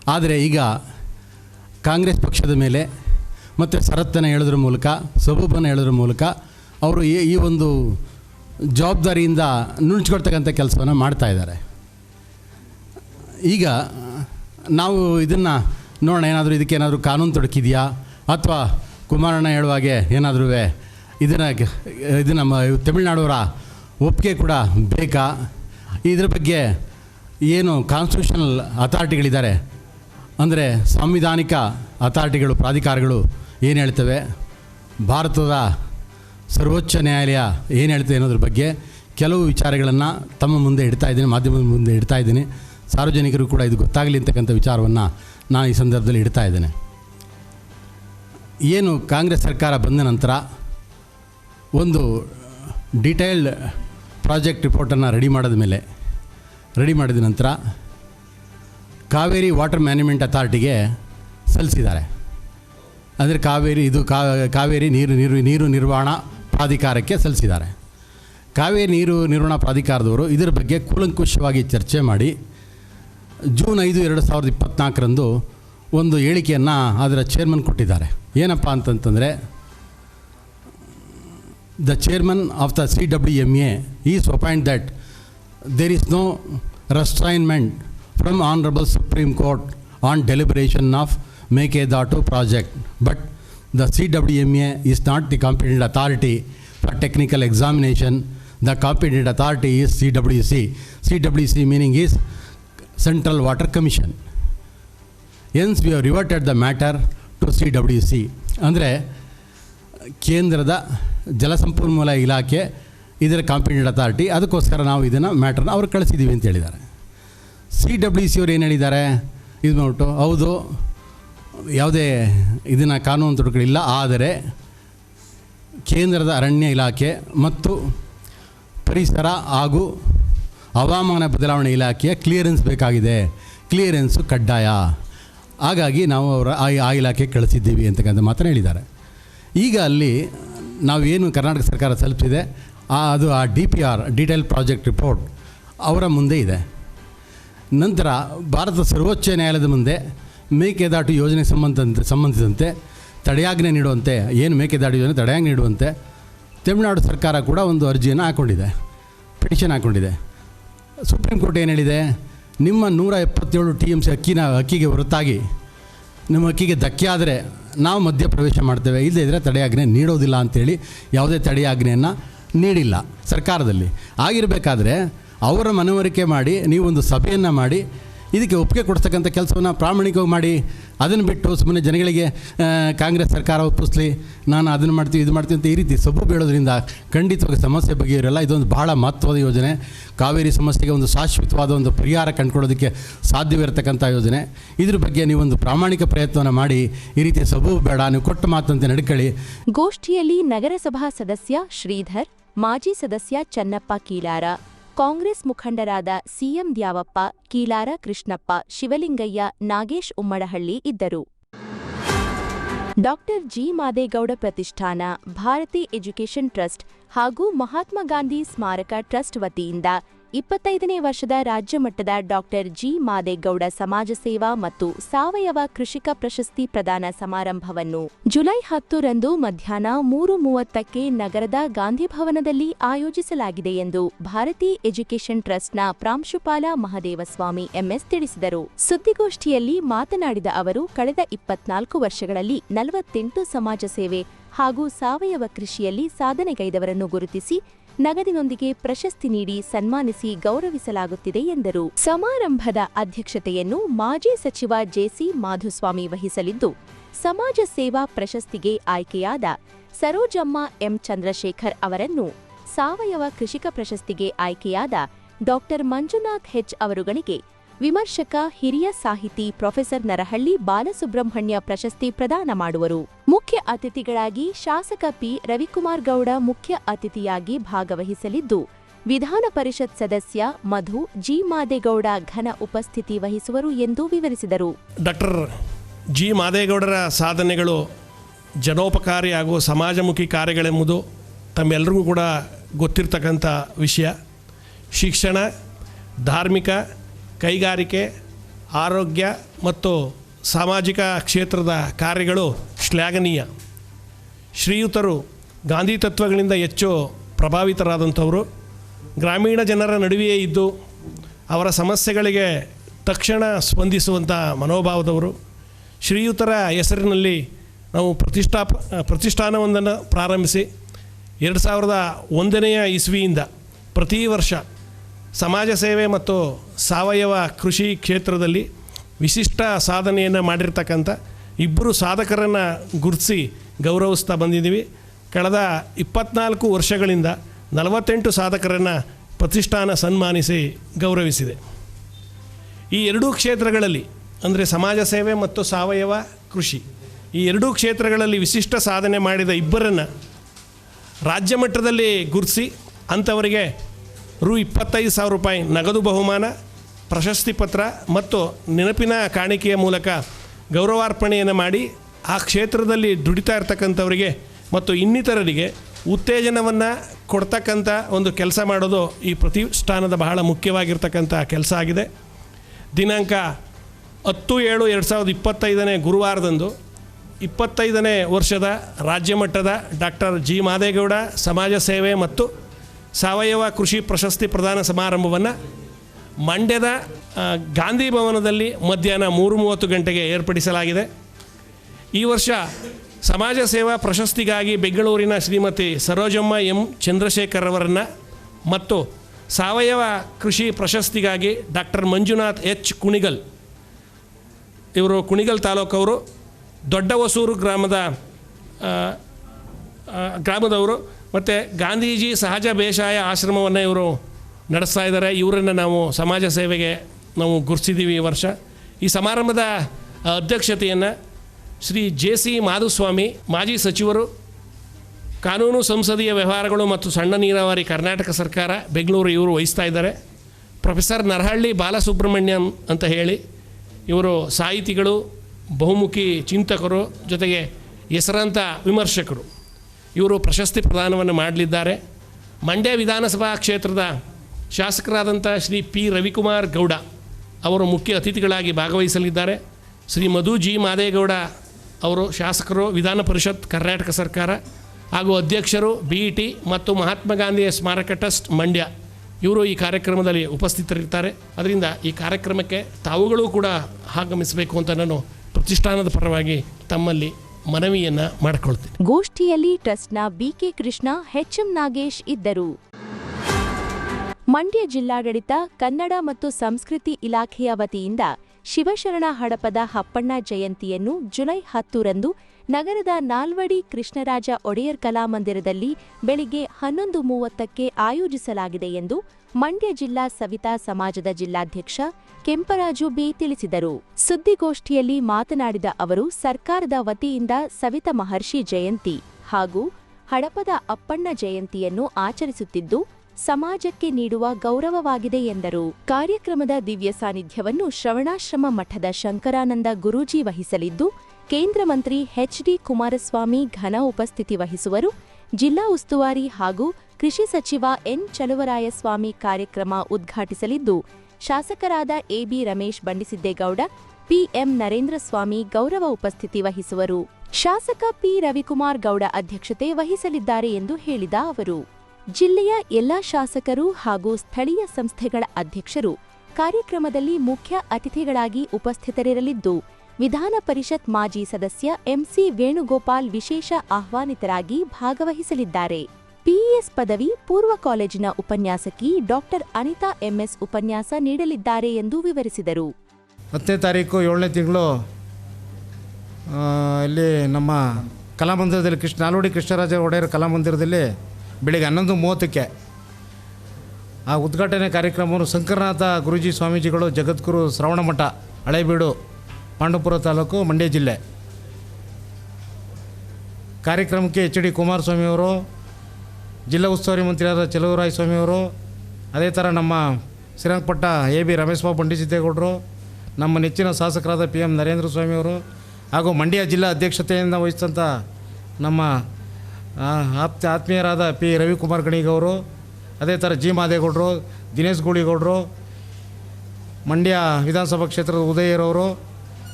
ಆದರೆ ಈಗ ಕಾಂಗ್ರೆಸ್ ಪಕ್ಷದ ಮೇಲೆ ಮತ್ತು ಷರತ್ತನ್ನು ಹೇಳೋದ್ರ ಮೂಲಕ, ಸಬೂಬನ್ನು ಹೇಳೋದ್ರ ಮೂಲಕ ಅವರು ಈ ಈ ಒಂದು ಜವಾಬ್ದಾರಿಯಿಂದ ನುಣುಚ್ಕೊಳ್ತಕ್ಕಂಥ ಕೆಲಸವನ್ನು ಮಾಡ್ತಾ ಇದ್ದಾರೆ. ಈಗ ನಾವು ಇದನ್ನು ನೋಡೋಣ, ಏನಾದರೂ ಇದಕ್ಕೆ ಏನಾದರೂ ಕಾನೂನು ತೊಡಕಿದೆಯಾ? ಅಥವಾ ಕುಮಾರಣ್ಣ ಹೇಳುವಾಗೆ ಏನಾದರೂ ಇದನ್ನು ಇದನ್ನು ನಮ್ಮ ತಮಿಳ್ನಾಡವರ ಒಪ್ಪಿಗೆ ಕೂಡ ಬೇಕಾ? ಇದ್ರ ಬಗ್ಗೆ ಏನು ಕಾನ್ಸ್ಟಿಟ್ಯೂಷನಲ್ ಅಥಾರಿಟಿಗಳಿದ್ದಾರೆ ಅಂದರೆ ಸಾಂವಿಧಾನಿಕ ಅಥಾರಿಟಿಗಳು ಪ್ರಾಧಿಕಾರಗಳು ಏನು ಹೇಳ್ತವೆ? ಭಾರತದ ಸರ್ವೋಚ್ಚ ನ್ಯಾಯಾಲಯ ಏನು ಹೇಳ್ತದೆ ಅನ್ನೋದ್ರ ಬಗ್ಗೆ ಕೆಲವು ವಿಚಾರಗಳನ್ನು ತಮ್ಮ ಮುಂದೆ ಇಡ್ತಾ ಇದ್ದೀನಿ, ಮಾಧ್ಯಮದ ಮುಂದೆ ಇಡ್ತಾ ಇದ್ದೀನಿ. ಸಾರ್ವಜನಿಕರು ಕೂಡ ಇದು ಗೊತ್ತಾಗಲಿ ಅಂತಕ್ಕಂಥ ವಿಚಾರವನ್ನು ನಾನು ಈ ಸಂದರ್ಭದಲ್ಲಿ ಇಡ್ತಾ ಇದ್ದೇನೆ. ಏನು ಕಾಂಗ್ರೆಸ್ ಸರ್ಕಾರ ಬಂದ ನಂತರ ಒಂದು ಡಿಟೇಲ್ಡ್ ಪ್ರಾಜೆಕ್ಟ್ ರಿಪೋರ್ಟನ್ನು ರೆಡಿ ಮಾಡಿದ ಮೇಲೆ ರೆಡಿ ಮಾಡಿದ ನಂತರ ಕಾವೇರಿ ವಾಟರ್ ಮ್ಯಾನೇಜ್ಮೆಂಟ್ ಅಥಾರಿಟಿಗೆ ಸಲ್ಲಿಸಿದ್ದಾರೆ. ಅಂದರೆ ಕಾವೇರಿ, ಇದು ಕಾವೇರಿ ನೀರು ನೀರು ನೀರು ನಿರ್ವಹಣಾ ಪ್ರಾಧಿಕಾರಕ್ಕೆ ಸಲ್ಲಿಸಿದ್ದಾರೆ. ಕಾವೇರಿ ನೀರು ನಿರ್ವಹಣಾ ಪ್ರಾಧಿಕಾರದವರು ಇದರ ಬಗ್ಗೆ ಕೂಲಂಕುಷವಾಗಿ ಚರ್ಚೆ ಮಾಡಿ, ಜೂನ್ ಐದು, ಎರಡು ಸಾವಿರದ ಇಪ್ಪತ್ತ್ನಾಲ್ಕರಂದು ಒಂದು ಹೇಳಿಕೆಯನ್ನು ಅದರ ಚೇರ್ಮನ್ ಕೊಟ್ಟಿದ್ದಾರೆ. ಏನಪ್ಪ ಅಂತಂತಂದರೆ the chairman of the CWMA is opined that there is no restrainment from Honorable Supreme Court on deliberation of Mekedatu project, but the CWMA is not the competent authority for technical examination. The competent authority is CWC. CWC meaning is Central Water Commission. Hence, we have reverted the matter to CWC. ಅಂದರೆ ಕೇಂದ್ರದ ಜಲಸಂಪನ್ಮೂಲ ಇಲಾಖೆ ಇದರ ಕಾಂಪಿಟೆಂಟ್ ಅಥಾರಿಟಿ ಅದಕ್ಕೋಸ್ಕರ ನಾವು ಇದನ್ನು ಮ್ಯಾಟ್ರನ್ನ ಅವ್ರು ಕಳಿಸಿದ್ದೀವಿ ಅಂತ ಹೇಳಿದ್ದಾರೆ. ಸಿ ಡಬ್ಲ್ಯೂ ಸಿ ಅವ್ರು ಏನು ಹೇಳಿದ್ದಾರೆ? ಇದು ನೋಟು ಹೌದು, ಯಾವುದೇ ಇದನ್ನು ಕಾನೂನು ತೊಡಕಲಿಲ್ಲ ಆದರೆ ಕೇಂದ್ರದ ಅರಣ್ಯ ಇಲಾಖೆ ಮತ್ತು ಪರಿಸರ ಹಾಗೂ ಹವಾಮಾನ ಬದಲಾವಣೆ ಇಲಾಖೆಯ ಕ್ಲಿಯರೆನ್ಸ್ ಬೇಕಾಗಿದೆ. ಕ್ಲಿಯರೆನ್ಸು ಕಡ್ಡಾಯ. ಹಾಗಾಗಿ ನಾವು ಅವರ ಆ ಇಲಾಖೆಗೆ ಕಳಿಸಿದ್ದೀವಿ ಅಂತಕ್ಕಂಥ ಮಾತನ್ನು ಹೇಳಿದ್ದಾರೆ. ಈಗ ಅಲ್ಲಿ ನಾವೇನು ಕರ್ನಾಟಕ ಸರ್ಕಾರ ತಲುಪಿಸಿದೆ ಆ, ಅದು ಆ D P R detail project report ಅವರ ಮುಂದೆ ಇದೆ. ನಂತರ ಭಾರತ ಸರ್ವೋಚ್ಚ ನ್ಯಾಯಾಲಯದ ಮುಂದೆ ಮೇಕೆದಾಟು ಯೋಜನೆ ಸಂಬಂಧ ಸಂಬಂಧಿಸಿದಂತೆ ತಡೆಯಾಜ್ಞೆ ನೀಡುವಂತೆ, ಏನು ಮೇಕೆದಾಟು ಯೋಜನೆ, ತಡೆಯಾಜ್ಞೆ ನೀಡುವಂತೆ ತಮಿಳುನಾಡು ಸರ್ಕಾರ ಕೂಡ ಒಂದು ಅರ್ಜಿಯನ್ನು ಹಾಕ್ಕೊಂಡಿದೆ ಪಿಟಿಷನ್ ಹಾಕ್ಕೊಂಡಿದೆ ಸುಪ್ರೀಂ ಕೋರ್ಟ್ ಏನು ಹೇಳಿದೆ? ನಿಮ್ಮ ನೂರ ಎಪ್ಪತ್ತೇಳು ಟಿ ಎಂ ಸಿ ಅಕ್ಕಿನ ಅಕ್ಕಿಗೆ ಹೊರತಾಗಿ, ನಿಮ್ಮ ಅಕ್ಕಿಗೆ ಧಕ್ಕೆ ಆದರೆ ನಾವು ಮಧ್ಯಪ್ರವೇಶ ಮಾಡ್ತೇವೆ. ಇಲ್ಲದೇ ಇದ್ದರೆ ತಡೆಯಾಜ್ಞೆ ನೀಡೋದಿಲ್ಲ ಅಂಥೇಳಿ ಯಾವುದೇ ತಡೆಯಾಜ್ಞೆಯನ್ನು ನೀಡಿಲ್ಲ ಸರ್ಕಾರದಲ್ಲಿ. ಆಗಿರಬೇಕಾದ್ರೆ ಅವರ ಮನವರಿಕೆ ಮಾಡಿ ನೀವೊಂದು ಸಭೆಯನ್ನು ಮಾಡಿ ಇದಕ್ಕೆ ಒಪ್ಪಿಗೆ ಕೊಡ್ತಕ್ಕಂಥ ಕೆಲಸವನ್ನು ಪ್ರಾಮಾಣಿಕವಾಗಿ ಮಾಡಿ, ಅದನ್ನು ಬಿಟ್ಟು ಸುಮ್ಮನೆ ಜನಗಳಿಗೆ ಕಾಂಗ್ರೆಸ್ ಸರ್ಕಾರ ಒಪ್ಪಿಸ್ಲಿ, ನಾನು ಅದನ್ನು ಮಾಡ್ತೀವಿ, ಇದು ಮಾಡ್ತೀನಿ ಅಂತ ಈ ರೀತಿ ಸೊಬ್ಬು ಬೀಳೋದ್ರಿಂದ ಖಂಡಿತವಾಗಿ ಸಮಸ್ಯೆ ಬಗ್ಗೆ ಇವರೆಲ್ಲ ಇದೊಂದು ಬಹಳ ಮಹತ್ವದ ಯೋಜನೆ. ಕಾವೇರಿ ಸಮಸ್ಯೆಗೆ ಒಂದು ಶಾಶ್ವತವಾದ ಒಂದು ಪರಿಹಾರ ಕಂಡುಕೊಳ್ಳೋದಕ್ಕೆ ಸಾಧ್ಯವಿರತಕ್ಕಂಥ ಯೋಜನೆ. ಇದ್ರ ಬಗ್ಗೆ ನೀವೊಂದು ಪ್ರಾಮಾಣಿಕ ಪ್ರಯತ್ನವನ್ನು ಮಾಡಿ, ಈ ರೀತಿ ಸೊಬ್ಬು ಬೇಡ, ನೀವು ಕೊಟ್ಟ ಮಾತಂತೆ ನಡ್ಕೊಳ್ಳಿ. ಗೋಷ್ಠಿಯಲ್ಲಿ ನಗರಸಭಾ ಸದಸ್ಯ ಶ್ರೀಧರ್, ಮಾಜಿ ಸದಸ್ಯ ಚನ್ನಪ್ಪ ಕೀಲಾರ. ಕಾಂಗ್ರೆಸ್ ಮುಖಂಡರಾದ ಸಿಎಂ ದ್ಯಾವಪ್ಪ, ಕೀಲಾರ ಕೃಷ್ಣಪ್ಪ, ಶಿವಲಿಂಗಯ್ಯ, ನಾಗೇಶ್ ಉಮ್ಮಡಹಳ್ಳಿ ಇದ್ದರು. Doctor G. ಮಾದೇಗೌಡ ಪ್ರತಿಷ್ಠಾನ, ಭಾರತಿ ಎಜುಕೇಷನ್ ಟ್ರಸ್ಟ್ ಹಾಗೂ ಮಹಾತ್ಮ ಗಾಂಧಿ ಸ್ಮಾರಕ ಟ್ರಸ್ಟ್ ವತಿಯಿಂದ ಇಪ್ಪತ್ತೈದನೇ ವರ್ಷದ ರಾಜ್ಯ ಮಟ್ಟದ ಡಾಕ್ಟರ್ ಜಿ ಮಾದೇಗೌಡ ಸಮಾಜ ಸೇವಾ ಮತ್ತು ಸಾವಯವ ಕೃಷಿಕ ಪ್ರಶಸ್ತಿ ಪ್ರದಾನ ಸಮಾರಂಭವನ್ನು ಜುಲೈ ಹತ್ತರಂದು ಮಧ್ಯಾಹ್ನ ಮೂರು ಮೂವತ್ತಕ್ಕೆ ನಗರದ ಗಾಂಧಿ ಭವನದಲ್ಲಿ ಆಯೋಜಿಸಲಾಗಿದೆ ಎಂದು ಭಾರತಿ ಎಜುಕೇಷನ್ ಟ್ರಸ್ಟ್ನ ಪ್ರಾಂಶುಪಾಲ ಮಹದೇವಸ್ವಾಮಿ ಎಂಎಸ್ ತಿಳಿಸಿದರು. ಸುದ್ದಿಗೋಷ್ಠಿಯಲ್ಲಿ ಮಾತನಾಡಿದ ಅವರು, ಕಳೆದ ಇಪ್ಪತ್ನಾಲ್ಕು ವರ್ಷಗಳಲ್ಲಿ ನಲವತ್ತೆಂಟು ಸಮಾಜ ಸೇವೆ ಹಾಗೂ ಸಾವಯವ ಕೃಷಿಯಲ್ಲಿ ಸಾಧನೆಗೈದವರನ್ನು ಗುರುತಿಸಿ ನಗದಿನೊಂದಿಗೆ ಪ್ರಶಸ್ತಿ ನೀಡಿ ಸನ್ಮಾನಿಸಿ ಗೌರವಿಸಲಾಗುತ್ತಿದೆ ಎಂದರು. ಸಮಾರಂಭದ ಅಧ್ಯಕ್ಷತೆಯನ್ನು ಮಾಜಿ ಸಚಿವ ಜೆಸಿ ಮಾಧುಸ್ವಾಮಿ ವಹಿಸಲಿದ್ದು, ಸಮಾಜ ಸೇವಾ ಪ್ರಶಸ್ತಿಗೆ ಆಯ್ಕೆಯಾದ ಸರೋಜಮ್ಮ ಎಂ. ಚಂದ್ರಶೇಖರ್ ಅವರನ್ನು ಸಾವಯವ ಕೃಷಿಕ ಪ್ರಶಸ್ತಿಗೆ ಆಯ್ಕೆಯಾದ ಡಾಕ್ಟರ್ ಮಂಜುನಾಥ್ ಹೆಚ್ ಅವರುಗಳಿಗೆ ವಿಮರ್ಶಕ ಹಿರಿಯ ಸಾಹಿತಿ ಪ್ರೊಫೆಸರ್ ನರಹಳ್ಳಿ ಬಾಲಸುಬ್ರಹ್ಮಣ್ಯ ಪ್ರಶಸ್ತಿ ಪ್ರದಾನ ಮಾಡುವರು. ಮುಖ್ಯ ಅತಿಥಿಗಳಾಗಿ ಶಾಸಕ ಪಿ. ರವಿಕುಮಾರ್ ಗೌಡ ಮುಖ್ಯ ಅತಿಥಿಯಾಗಿ ಭಾಗವಹಿಸಲಿದ್ದು, ವಿಧಾನ ಪರಿಷತ್ ಸದಸ್ಯ ಮಧು ಜಿ. ಮಾದೇಗೌಡ ಘನ ಉಪಸ್ಥಿತಿ ವಹಿಸುವರು ಎಂದು ವಿವರಿಸಿದರು. Doctor G. ಮಾದೇಗೌಡರ ಸಾಧನೆಗಳು ಜನೋಪಕಾರಿ ಹಾಗೂ ಸಮಾಜಮುಖಿ ಕಾರ್ಯಗಳೆಂಬುದು ತಮ್ಮೆಲ್ಲರಿಗೂ ಕೂಡ ಗೊತ್ತಿರ್ತಕ್ಕಂಥ ವಿಷಯ. ಶಿಕ್ಷಣ, ಧಾರ್ಮಿಕ ಕೈಗಾರಿಕೆ, ಆರೋಗ್ಯ ಮತ್ತು ಸಾಮಾಜಿಕ ಕ್ಷೇತ್ರದ ಕಾರ್ಯಗಳು ಶ್ಲಾಘನೀಯ. ಶ್ರೀಯುತರು ಗಾಂಧಿ ತತ್ವಗಳಿಂದ ಹೆಚ್ಚು ಪ್ರಭಾವಿತರಾದಂಥವರು. ಗ್ರಾಮೀಣ ಜನರ ನಡುವೆಯೇ ಇದ್ದು ಅವರ ಸಮಸ್ಯೆಗಳಿಗೆ ತಕ್ಷಣ ಸ್ಪಂದಿಸುವಂಥ ಮನೋಭಾವದವರು. ಶ್ರೀಯುತರ ಹೆಸರಿನಲ್ಲಿ ನಾವು ಪ್ರತಿಷ್ಠಾಪ, ಪ್ರತಿಷ್ಠಾನವೊಂದನ್ನು ಪ್ರಾರಂಭಿಸಿ, ಎರಡು ಸಾವಿರದ ಒಂದನೆಯ ಇಸ್ವಿಯಿಂದ ಪ್ರತಿ ವರ್ಷ ಸಮಾಜ ಸೇವೆ ಮತ್ತು ಸಾವಯವ ಕೃಷಿ ಕ್ಷೇತ್ರದಲ್ಲಿ ವಿಶಿಷ್ಟ ಸಾಧನೆಯನ್ನು ಮಾಡಿರ್ತಕ್ಕಂಥ ಇಬ್ಬರು ಸಾಧಕರನ್ನು ಗುರುತಿಸಿ ಗೌರವಿಸ್ತಾ ಬಂದಿದ್ದೀವಿ. ಕಳೆದ ಇಪ್ಪತ್ನಾಲ್ಕು ವರ್ಷಗಳಿಂದ ನಲವತ್ತೆಂಟು ಸಾಧಕರನ್ನು ಪ್ರತಿಷ್ಠಾನ ಸನ್ಮಾನಿಸಿ ಗೌರವಿಸಿದೆ. ಈ ಎರಡೂ ಕ್ಷೇತ್ರಗಳಲ್ಲಿ ಅಂದರೆ ಸಮಾಜ ಸೇವೆ ಮತ್ತು ಸಾವಯವ ಕೃಷಿ ಈ ಎರಡೂ ಕ್ಷೇತ್ರಗಳಲ್ಲಿ ವಿಶಿಷ್ಟ ಸಾಧನೆ ಮಾಡಿದ ಇಬ್ಬರನ್ನು ರಾಜ್ಯ ಮಟ್ಟದಲ್ಲಿ ಗುರುತಿಸಿ ಅಂಥವರಿಗೆ ರು ಇಪ್ಪತ್ತೈದು ಸಾವಿರ ರೂಪಾಯಿ ನಗದು ಬಹುಮಾನ, ಪ್ರಶಸ್ತಿ ಪತ್ರ ಮತ್ತು ನೆನಪಿನ ಕಾಣಿಕೆಯ ಮೂಲಕ ಗೌರವಾರ್ಪಣೆಯನ್ನು ಮಾಡಿ ಆ ಕ್ಷೇತ್ರದಲ್ಲಿ ದುಡಿತಾ ಇರ್ತಕ್ಕಂಥವರಿಗೆ ಮತ್ತು ಇನ್ನಿತರರಿಗೆ ಉತ್ತೇಜನವನ್ನು ಕೊಡ್ತಕ್ಕಂಥ ಒಂದು ಕೆಲಸ ಮಾಡೋದು ಈ ಪ್ರತಿಷ್ಠಾನದ ಬಹಳ ಮುಖ್ಯವಾಗಿರ್ತಕ್ಕಂಥ ಕೆಲಸ ಆಗಿದೆ. ದಿನಾಂಕ ಹತ್ತು ಏಳು ಎರಡು ಸಾವಿರದ ಇಪ್ಪತ್ತೈದನೇ ಗುರುವಾರದಂದು ಇಪ್ಪತ್ತೈದನೇ ವರ್ಷದ ರಾಜ್ಯ ಮಟ್ಟದ ಡಾಕ್ಟರ್ ಜಿ. ಮಾದೇಗೌಡ ಸಮಾಜ ಸೇವೆ ಮತ್ತು ಸಾವಯವ ಕೃಷಿ ಪ್ರಶಸ್ತಿ ಪ್ರದಾನ ಸಮಾರಂಭವನ್ನು ಮಂಡ್ಯದ ಗಾಂಧಿ ಭವನದಲ್ಲಿ ಮಧ್ಯಾಹ್ನ ಮೂರು ಮೂವತ್ತು ಗಂಟೆಗೆ ಏರ್ಪಡಿಸಲಾಗಿದೆ. ಈ ವರ್ಷ ಸಮಾಜ ಸೇವಾ ಪ್ರಶಸ್ತಿಗಾಗಿ ಬೆಂಗಳೂರಿನ ಶ್ರೀಮತಿ ಸರೋಜಮ್ಮ ಎಂ ಚಂದ್ರಶೇಖರ್ ಅವರನ್ನು ಮತ್ತು ಸಾವಯವ ಕೃಷಿ ಪ್ರಶಸ್ತಿಗಾಗಿ ಡಾಕ್ಟರ್ ಮಂಜುನಾಥ್ ಎಚ್ ಕುಣಿಗಲ್, ಇವರು ಕುಣಿಗಲ್ ತಾಲೂಕವರು ದೊಡ್ಡ ಹೊಸೂರು ಗ್ರಾಮದ ಗ್ರಾಮದವರು ಮತ್ತು ಗಾಂಧೀಜಿ ಸಹಜ ಬೇಸಾಯ ಆಶ್ರಮವನ್ನು ಇವರು ನಡೆಸ್ತಾ ಇದ್ದಾರೆ ಇವರನ್ನು ನಾವು ಸಮಾಜ ಸೇವೆಗೆ ನಾವು ಗುರುತಿಸಿದ್ದೀವಿ ಈ ವರ್ಷ. ಈ ಸಮಾರಂಭದ ಅಧ್ಯಕ್ಷತೆಯನ್ನು ಶ್ರೀ ಜೆ ಸಿ ಮಾಧುಸ್ವಾಮಿ, ಮಾಜಿ ಸಚಿವರು, ಕಾನೂನು ಸಂಸದೀಯ ವ್ಯವಹಾರಗಳು ಮತ್ತು ಸಣ್ಣ ನೀರಾವರಿ ಕರ್ನಾಟಕ ಸರ್ಕಾರ, ಬೆಂಗಳೂರು ಇವರು ವಹಿಸ್ತಾ ಇದ್ದಾರೆ ಪ್ರೊಫೆಸರ್ ನರಹಳ್ಳಿ ಬಾಲಸುಬ್ರಹ್ಮಣ್ಯಂ ಅಂತ ಹೇಳಿ ಇವರು ಸಾಹಿತಿಗಳು, ಬಹುಮುಖಿ ಚಿಂತಕರು ಜೊತೆಗೆ ಹೆಸರಾಂತ ವಿಮರ್ಶಕರು. ಇವರು ಪ್ರಶಸ್ತಿ ಪ್ರದಾನವನ್ನು ಮಾಡಲಿದ್ದಾರೆ. ಮಂಡ್ಯ ವಿಧಾನಸಭಾ ಕ್ಷೇತ್ರದ ಶಾಸಕರಾದಂಥ ಶ್ರೀ ಪಿ ರವಿಕುಮಾರ್ ಗೌಡ ಅವರು ಮುಖ್ಯ ಅತಿಥಿಗಳಾಗಿ ಭಾಗವಹಿಸಲಿದ್ದಾರೆ. ಶ್ರೀ ಮಧು ಜಿ ಮಾದೇಗೌಡ ಅವರು ಶಾಸಕರು, ವಿಧಾನ ಪರಿಷತ್, ಕರ್ನಾಟಕ ಸರ್ಕಾರ ಹಾಗೂ ಅಧ್ಯಕ್ಷರು ಬಿ ಇ ಟಿ ಮತ್ತು ಮಹಾತ್ಮ ಗಾಂಧಿಯ ಸ್ಮಾರಕ ಟ್ರಸ್ಟ್ ಮಂಡ್ಯ. ಇವರು ಈ ಕಾರ್ಯಕ್ರಮದಲ್ಲಿ ಉಪಸ್ಥಿತರಿರ್ತಾರೆ. ಅದರಿಂದ ಈ ಕಾರ್ಯಕ್ರಮಕ್ಕೆ ತಾವುಗಳು ಕೂಡ ಆಗಮಿಸಬೇಕು ಅಂತ ನಾನು ಪ್ರತಿಷ್ಠಾನದ ಪರವಾಗಿ ತಮ್ಮಲ್ಲಿ ಮನವಿಯನ್ನು ಮಾಡಿಕೊಳ್ತೇನೆ. ಗೋಷ್ಠಿಯಲ್ಲಿ ಟ್ರಸ್ಟ್ನ ಬಿಕೆ ಕೃಷ್ಣ, ಎಚ್ಎಂ ನಾಗೇಶ್ ಇದ್ದರು. ಮಂಡ್ಯ ಜಿಲ್ಲಾಡಳಿತ, ಕನ್ನಡ ಮತ್ತು ಸಂಸ್ಕೃತಿ ಇಲಾಖೆಯ ವತಿಯಿಂದ ಶಿವಶರಣ ಹಡಪದ ಹಪ್ಪಣ್ಣ ಜಯಂತಿಯನ್ನು ಜುಲೈ ಹತ್ತರಂದು ನಗರದ ನಾಲ್ವಡಿ ಕೃಷ್ಣರಾಜ ಒಡೆಯರ್ ಕಲಾಮಂದಿರದಲ್ಲಿ ಬೆಳಿಗ್ಗೆ ಹನ್ನೊಂದು ಮೂವತ್ತಕ್ಕೆ ಆಯೋಜಿಸಲಾಗಿದೆ ಎಂದು ಮಂಡ್ಯ ಜಿಲ್ಲಾ ಸವಿತಾ ಸಮಾಜದ ಜಿಲ್ಲಾಧ್ಯಕ್ಷ ಕೆಂಪರಾಜು ಬಿ ತಿಳಿಸಿದರು. ಸುದ್ದಿಗೋಷ್ಠಿಯಲ್ಲಿ ಮಾತನಾಡಿದ ಅವರು, ಸರ್ಕಾರದ ವತಿಯಿಂದ ಸವಿತ ಮಹರ್ಷಿ ಜಯಂತಿ ಹಾಗೂ ಹಡಪದ ಅಪ್ಪಣ್ಣ ಜಯಂತಿಯನ್ನು ಆಚರಿಸುತ್ತಿದ್ದು ಸಮಾಜಕ್ಕೆ ನೀಡುವ ಗೌರವವಾಗಿದೆ ಎಂದರು. ಕಾರ್ಯಕ್ರಮದ ದಿವ್ಯ ಸಾನ್ನಿಧ್ಯವನ್ನು ಶ್ರವಣಾಶ್ರಮ ಮಠದ ಶಂಕರಾನಂದ ಗುರೂಜಿ ವಹಿಸಲಿದ್ದು, ಕೇಂದ್ರ ಮಂತ್ರಿ ಎಚ್ಡಿ ಕುಮಾರಸ್ವಾಮಿ ಘನ ಉಪಸ್ಥಿತಿ ವಹಿಸುವರು. ಜಿಲ್ಲಾ ಉಸ್ತುವಾರಿ ಹಾಗೂ ಕೃಷಿ ಸಚಿವ ಎನ್ ಚಲುವರಾಯಸ್ವಾಮಿ ಕಾರ್ಯಕ್ರಮ ಉದ್ಘಾಟಿಸಲಿದ್ದು, ಶಾಸಕರಾದ ಎಬಿ ರಮೇಶ್ ಬಂಡಿಸಿದ್ದೇಗೌಡ ಪಿಎಂ ನರೇಂದ್ರ ಸ್ವಾಮಿ ಗೌರವ ಉಪಸ್ಥಿತಿ ವಹಿಸುವರು. ಶಾಸಕ ಪಿ ರವಿಕುಮಾರ್ ಗೌಡ ಅಧ್ಯಕ್ಷತೆ ವಹಿಸಲಿದ್ದಾರೆ ಎಂದು ಹೇಳಿದ ಅವರು. ಜಿಲ್ಲೆಯ ಎಲ್ಲಾ ಶಾಸಕರು ಹಾಗೂ ಸ್ಥಳೀಯ ಸಂಸ್ಥೆಗಳ ಅಧ್ಯಕ್ಷರು ಕಾರ್ಯಕ್ರಮದಲ್ಲಿ ಮುಖ್ಯ ಅತಿಥಿಗಳಾಗಿ ಉಪಸ್ಥಿತರಿರಲಿದ್ದು, ವಿಧಾನ ಪರಿಷತ್ ಮಾಜಿ ಸದಸ್ಯ ಎಂಸಿ ವೇಣುಗೋಪಾಲ್ ವಿಶೇಷ ಆಹ್ವಾನಿತರಾಗಿ ಭಾಗವಹಿಸಲಿದ್ದಾರೆ. ಪಿಇಎಸ್ ಪದವಿ ಪೂರ್ವ ಕಾಲೇಜಿನ ಉಪನ್ಯಾಸಕಿ ಡಾಕ್ಟರ್ ಅನಿತಾ ಎಂಎಸ್ ಉಪನ್ಯಾಸ ನೀಡಲಿದ್ದಾರೆ ಎಂದು ವಿವರಿಸಿದರು. ಹತ್ತನೇ ತಾರೀಕು ಏಳನೇ ತಿಂಗಳು ಇಲ್ಲಿ ನಮ್ಮ ಕಲಾಮಂದಿರದಲ್ಲಿ ಕೃಷ್ಣ, ನಾಲ್ವಡಿ ಕೃಷ್ಣರಾಜ ಒಡೆಯರ್ ಕಲಾಮಂದಿರದಲ್ಲಿ ಬೆಳಿಗ್ಗೆ ಹನ್ನೊಂದು ಮೂವತ್ತಕ್ಕೆ ಆ ಉದ್ಘಾಟನೆ ಕಾರ್ಯಕ್ರಮವನ್ನು ಶಂಕರನಾಥ ಗುರುಜಿ ಸ್ವಾಮೀಜಿಗಳು ಜಗದ್ಗುರು ಶ್ರವಣ ಮಠ, ಹಳೇಬೀಡು ಪಾಂಡವಪುರ ತಾಲೂಕು, ಮಂಡ್ಯ ಜಿಲ್ಲೆ. ಕಾರ್ಯಕ್ರಮಕ್ಕೆ ಎಚ್ ಡಿ ಕುಮಾರಸ್ವಾಮಿ ಅವರು, ಜಿಲ್ಲಾ ಉಸ್ತುವಾರಿ ಮಂತ್ರಿಯಾದ ಚಲುವರಾಯ ಸ್ವಾಮಿ ಅವರು, ಅದೇ ಥರ ನಮ್ಮ ಶ್ರೀರಂಗಪಟ್ಟ ಎ ಬಿ ರಮೇಶ್ ಬಾಬು ಬಂಡಿಸಿದ್ದೇಗೌಡರು, ನಮ್ಮ ನೆಚ್ಚಿನ ಶಾಸಕರಾದ ಪಿ ಎಂ ನರೇಂದ್ರ ಸ್ವಾಮಿ ಅವರು ಹಾಗೂ ಮಂಡ್ಯ ಜಿಲ್ಲಾ ಅಧ್ಯಕ್ಷತೆಯಿಂದ ವಹಿಸಿದಂಥ ನಮ್ಮ ಆಪ್ತ ಆತ್ಮೀಯರಾದ ಪಿ. ರವಿಕುಮಾರ್ ಗಣಿಗವರು, ಅದೇ ಥರ ಜಿ. ಮಾದೇಗೌಡರು, ದಿನೇಶ್ ಗೂಳಿಗೌಡರು, ಮಂಡ್ಯ ವಿಧಾನಸಭಾ ಕ್ಷೇತ್ರದ ಉದಯರವರು,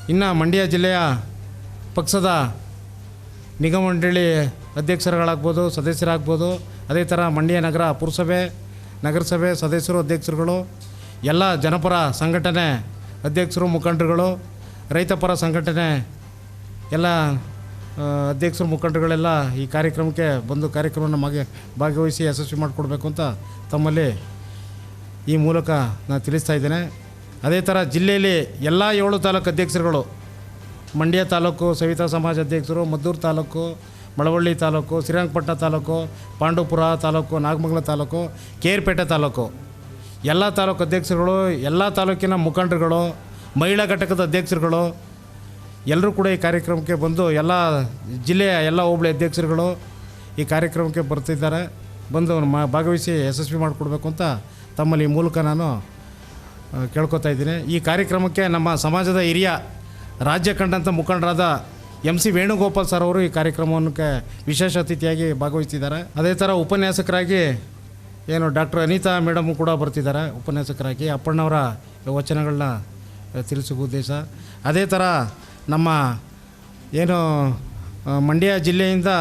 ಇನ್ನು ಮಂಡ್ಯ ಜಿಲ್ಲೆಯ ಪಕ್ಷದ ನಿಗಮ ಮಂಡಳಿ ಅಧ್ಯಕ್ಷರುಗಳಾಗ್ಬೋದು, ಸದಸ್ಯರಾಗ್ಬೋದು, ಅದೇ ಥರ ಮಂಡ್ಯ ನಗರ ಪುರಸಭೆ, ನಗರಸಭೆ ಸದಸ್ಯರು, ಅಧ್ಯಕ್ಷರುಗಳು, ಎಲ್ಲ ಜನಪರ ಸಂಘಟನೆ ಅಧ್ಯಕ್ಷರು, ಮುಖಂಡರುಗಳು ರೈತಪರ ಸಂಘಟನೆ, ಎಲ್ಲ ಅಧ್ಯಕ್ಷರು ಮುಖಂಡರುಗಳೆಲ್ಲ ಈ ಕಾರ್ಯಕ್ರಮಕ್ಕೆ ಬಂದು ಕಾರ್ಯಕ್ರಮವನ್ನು ಮಗೆ ಭಾಗವಹಿಸಿ ಯಶಸ್ವಿ ಮಾಡಿಕೊಡ್ಬೇಕು ಅಂತ ತಮ್ಮಲ್ಲಿ ಈ ಮೂಲಕ ನಾನು ತಿಳಿಸ್ತಾ ಇದ್ದೇನೆ. ಅದೇ ಥರ ಜಿಲ್ಲೆಯಲ್ಲಿ ಎಲ್ಲ ಏಳು ತಾಲೂಕು ಅಧ್ಯಕ್ಷರುಗಳು, ಮಂಡ್ಯ ತಾಲೂಕು, ಸವಿತಾ ಸಮಾಜ ಅಧ್ಯಕ್ಷರು, ಮದ್ದೂರು ತಾಲೂಕು, ಮಳವಳ್ಳಿ ತಾಲೂಕು, ಶ್ರೀರಂಗಪಟ್ಟಣ ತಾಲೂಕು ಪಾಂಡವಪುರ ತಾಲೂಕು, ನಾಗಮಂಗಲ ತಾಲೂಕು, ಕೇರ್ಪೇಟೆ ತಾಲೂಕು. ಎಲ್ಲ ತಾಲೂಕು ಅಧ್ಯಕ್ಷರುಗಳು, ಎಲ್ಲ ತಾಲೂಕಿನ ಮುಖಂಡರುಗಳು, ಮಹಿಳಾ ಘಟಕದ ಅಧ್ಯಕ್ಷರುಗಳು ಎಲ್ಲರೂ ಕೂಡ ಈ ಕಾರ್ಯಕ್ರಮಕ್ಕೆ ಬಂದು ಎಲ್ಲ ಜಿಲ್ಲೆಯ ಎಲ್ಲ ಹೋಬಳಿ ಅಧ್ಯಕ್ಷರುಗಳು ಈ ಕಾರ್ಯಕ್ರಮಕ್ಕೆ ಬರ್ತಿದ್ದಾರೆ. ಬಂದು ಮಾ ಭಾಗವಹಿಸಿ ಯಶಸ್ವಿ ಮಾಡಿಕೊಡ್ಬೇಕು ಅಂತ ತಮ್ಮಲ್ಲಿ ಈ ಮೂಲಕ ನಾನು ಕೇಳ್ಕೊತಾ ಇದ್ದೀನಿ. ಈ ಕಾರ್ಯಕ್ರಮಕ್ಕೆ ನಮ್ಮ ಸಮಾಜದ ಹಿರಿಯ ರಾಜ್ಯ ಕಂಡಂಥ ಮುಖಂಡರಾದ ಎಂ ಸಿ ವೇಣುಗೋಪಾಲ್ ಸರ್ ಅವರು ಈ ಕಾರ್ಯಕ್ರಮಕ್ಕೆ ವಿಶೇಷ ಅತಿಥಿಯಾಗಿ ಭಾಗವಹಿಸಿದ್ದಾರೆ. ಅದೇ ಥರ ಉಪನ್ಯಾಸಕರಾಗಿ ಏನು ಡಾಕ್ಟರ್ ಅನಿತಾ ಮೇಡಮ್ ಕೂಡ ಬರ್ತಿದ್ದಾರೆ, ಉಪನ್ಯಾಸಕರಾಗಿ ಅಪ್ಪಣ್ಣವರ ವಚನಗಳನ್ನ ತಿಳಿಸುವ ಉದ್ದೇಶ. ಅದೇ ಥರ ನಮ್ಮ ಏನು ಮಂಡ್ಯ ಜಿಲ್ಲೆಯಿಂದ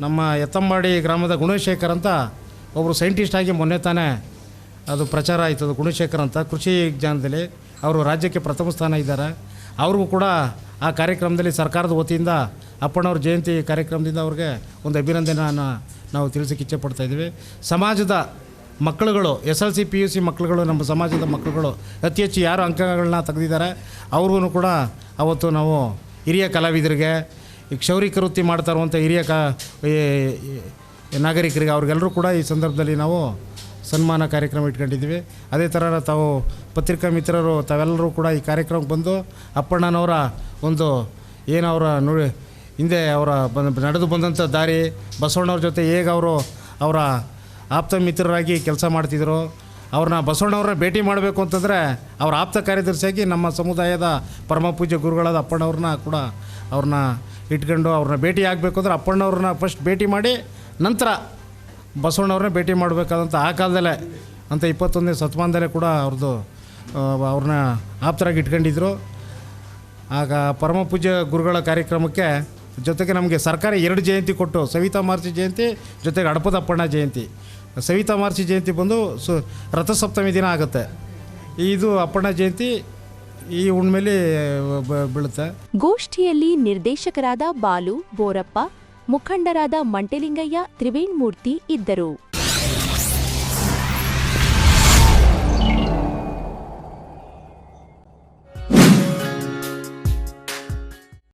ನಮ್ಮ ಎತ್ತಂಬಾಡಿ ಗ್ರಾಮದ ಗುಣಶೇಖರ್ ಅಂತ ಒಬ್ಬರು ಸೈಂಟಿಸ್ಟ್ ಆಗಿ ಮೊನ್ನೆ ತಾನೇ ಅದು ಪ್ರಚಾರ ಆಯಿತು, ಅದು ಗುಣಶೇಖರ್ ಅಂತ. ಕೃಷಿ ವಿಜ್ಞಾನದಲ್ಲಿ ಅವರು ರಾಜ್ಯಕ್ಕೆ ಪ್ರಥಮ ಸ್ಥಾನ ಇದ್ದಾರೆ. ಅವ್ರಿಗೂ ಕೂಡ ಆ ಕಾರ್ಯಕ್ರಮದಲ್ಲಿ ಸರ್ಕಾರದ ವತಿಯಿಂದ ಅಪ್ಪಣ್ಣವ್ರ ಜಯಂತಿ ಕಾರ್ಯಕ್ರಮದಿಂದ ಅವ್ರಿಗೆ ಒಂದು ಅಭಿನಂದನೆಯನ್ನು ನಾವು ತಿಳಿಸೋಕೆ ಇಚ್ಛೆ ಪಡ್ತಾಯಿದ್ದೀವಿ ಸಮಾಜದ ಮಕ್ಕಳುಗಳು, S L C, P U C ಮಕ್ಕಳುಗಳು, ನಮ್ಮ ಸಮಾಜದ ಮಕ್ಕಳುಗಳು ಅತಿ ಹೆಚ್ಚು ಯಾರು ಅಂಕಗಳನ್ನ ತೆಗೆದಿದ್ದಾರೆ ಅವ್ರಿಗೂ ಕೂಡ ಅವತ್ತು ನಾವು ಹಿರಿಯ ಕಲಾವಿದರಿಗೆ, ಈ ಕ್ಷೌರಿಕ ವೃತ್ತಿ ಮಾಡ್ತಾ ಇರುವಂಥ ಹಿರಿಯ ಕ ನಾಗರಿಕರಿಗೆ ಅವ್ರಿಗೆಲ್ಲರೂ ಕೂಡ ಈ ಸಂದರ್ಭದಲ್ಲಿ ನಾವು ಸನ್ಮಾನ ಕಾರ್ಯಕ್ರಮ ಇಟ್ಕೊಂಡಿದ್ದೀವಿ. ಅದೇ ಥರ ತಾವು ಪತ್ರಿಕಾ ಮಿತ್ರರು, ತಾವೆಲ್ಲರೂ ಕೂಡ ಈ ಕಾರ್ಯಕ್ರಮಕ್ಕೆ ಬಂದು ಅಪ್ಪಣ್ಣನವರ ಒಂದು ಏನು ಅವರ ನುಡಿ, ಹಿಂದೆ ಅವರ ಬಂದ ನಡೆದು ಬಂದಂಥ ದಾರಿ, ಬಸವಣ್ಣವ್ರ ಜೊತೆ ಹೇಗೆ ಅವರು ಅವರ ಆಪ್ತ ಮಿತ್ರರಾಗಿ ಕೆಲಸ ಮಾಡ್ತಿದ್ರು. ಅವ್ರನ್ನ ಬಸವಣ್ಣವ್ರನ್ನ ಭೇಟಿ ಮಾಡಬೇಕು ಅಂತಂದರೆ ಅವ್ರ ಆಪ್ತ ಕಾರ್ಯದರ್ಶಿಯಾಗಿ ನಮ್ಮ ಸಮುದಾಯದ ಪರಮ ಪೂಜ್ಯ ಗುರುಗಳಾದ ಅಪ್ಪಣ್ಣವ್ರನ್ನ ಕೂಡ ಅವ್ರನ್ನ ಇಟ್ಕೊಂಡು ಅವ್ರನ್ನ ಭೇಟಿ ಆಗಬೇಕು ಅಂದರೆ ಅಪ್ಪಣ್ಣವ್ರನ್ನ ಫಸ್ಟ್ ಭೇಟಿ ಮಾಡಿ ನಂತರ ಬಸವಣ್ಣವ್ರನ್ನ ಭೇಟಿ ಮಾಡಬೇಕಾದಂಥ ಆ ಕಾಲದಲ್ಲೇ ಅಂತ ಇಪ್ಪತ್ತೊಂದನೇ ಶತಮಾನದಲ್ಲೇ ಕೂಡ ಅವ್ರದ್ದು ಅವ್ರನ್ನ ಆಪ್ತರಾಗಿ ಇಟ್ಕೊಂಡಿದ್ರು. ಆಗ ಪರಮ ಪೂಜ್ಯ ಗುರುಗಳ ಕಾರ್ಯಕ್ರಮಕ್ಕೆ ಜೊತೆಗೆ ನಮಗೆ ಸರ್ಕಾರ ಎರಡು ಜಯಂತಿ ಕೊಟ್ಟು, ಸವಿತಾ ಮಾರ್ಚಿ ಜಯಂತಿ, ಜೊತೆಗೆ ಅಡಪದಪ್ಪಣ್ಣ ಜಯಂತಿ. ಸವಿತಾ ಮಾರ್ಚಿ ಜಯಂತಿ ಬಂದು ಸು ರಥಸಪ್ತಮಿ ದಿನ ಆಗುತ್ತೆ. ಇದು ಅಪ್ಪಣ್ಣ ಜಯಂತಿ, ಈ ಹುಣ್ಮೇಲಿ ಬೀಳುತ್ತೆ. ಗೋಷ್ಠಿಯಲ್ಲಿ ನಿರ್ದೇಶಕರಾದ ಬಾಲು, ಬೋರಪ್ಪ, ಮುಖಂಡರಾದ ಮಂಟೆಲಿಂಗಯ್ಯ ತ್ರಿವೇಣ್ಮೂರ್ತಿ ಇದ್ದರು.